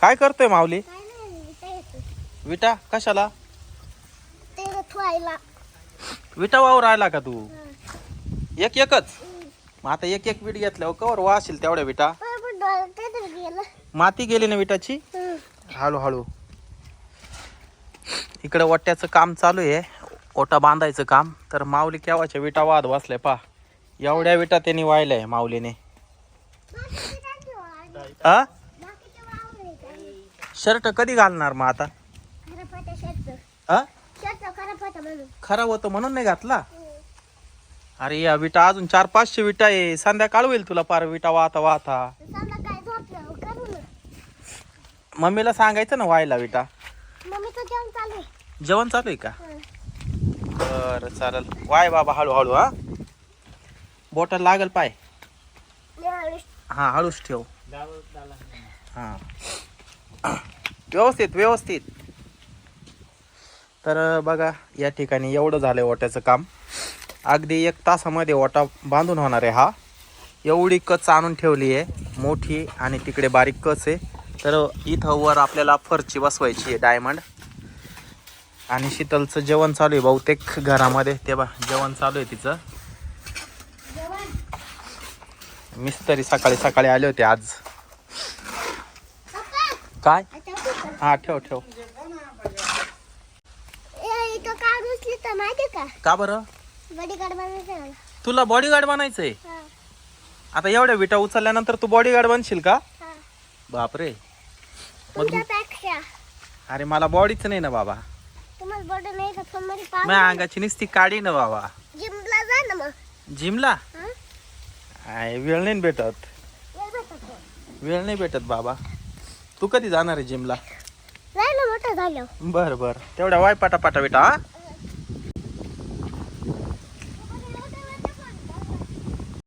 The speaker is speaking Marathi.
काय करतोय माऊली? काय नाही इथं येतो विटा? कशाला? ते ठेवायला विटा वावर राहिला का तू? एक एकच? मग आता एक एक वीट घेतल्यावर कवर वाशील तेवढ्या विटा? पण गेलं. माती गेली ना विटाची? हं. हळूहळू इकडे ओट्याचं काम चालू आहे. ओटा बांधायचं काम. तर माऊली केव्हाच्या विटा वाद बसलाय पा एवढ्या विटा त्यांनी माऊलीने. बाकीचे काय ठेवा? आ बाकीचे वावर आहे काय? शर्ट कधी घालणार मग आता? खरं फाटा शर्ट. आ? शर्ट खरं फाटा म्हणून. खराब होतं म्हणून नाही घातला? अरे या विटा अजून चार पाचशे विटा आहे. संध्याकाळ होईल तुला पार विटा वाहता वाहता. समजा काय झोपलं, करू ना. मम्मीला सांगायचं ना व्हायला विटा. मम्मीचं जेवण चालू आहे. जेवण चालू आहे का? हं. बरं चालेल. वाय बाबा हळूहळू हा. बोटाला लागल पाय. हा हळूच ठेव. हा. व्यवस्थित व्यवस्थित. तर बघा या ठिकाणी एवढं झालंय ओट्याचं काम. अगदी एक तासामध्ये ओटा बांधून होणार आहे हा. एवढी कच आणून ठेवली आहे. मोठी आणि तिकडे बारीक कच आहे. तर इथं वर आपल्याला फरची बसवायची आहे डायमंड. आणि शीतलचं जेवण चालू आहे बहुतेक घरामध्ये. ते बा जेवण चालू आहे तिचं. मिस्त्री सकाळी सकाळी आले होते आज. काय? हा ठेव ठेव. इथं तर माहिती का? का बरं? बडीगाड बनायचं मला. तुला बॉडीगार्ड बनायचंय? हा, आता एवढ्या विटा उचलल्यानंतर तू बॉडीगार्ड बनशील का? हा. बापरे. मग तुमच्यापेक्षा अरे मला बॉडीच नाही ना बाबा. तुम्हाला बॉडी नाही का फोनमध्ये माझ्या पाहा अंगाची निस्ती काढी ना बाबा. जिमला जा ना मग. जिमला? हा? आय वेळ नाही भेटत. वेळ नाही भेटत बाबा. तू कधी जाणार आहे जिमला मोठं झालं बर बर. तेवढ्या वाय पाटा पाटा बेटा हा?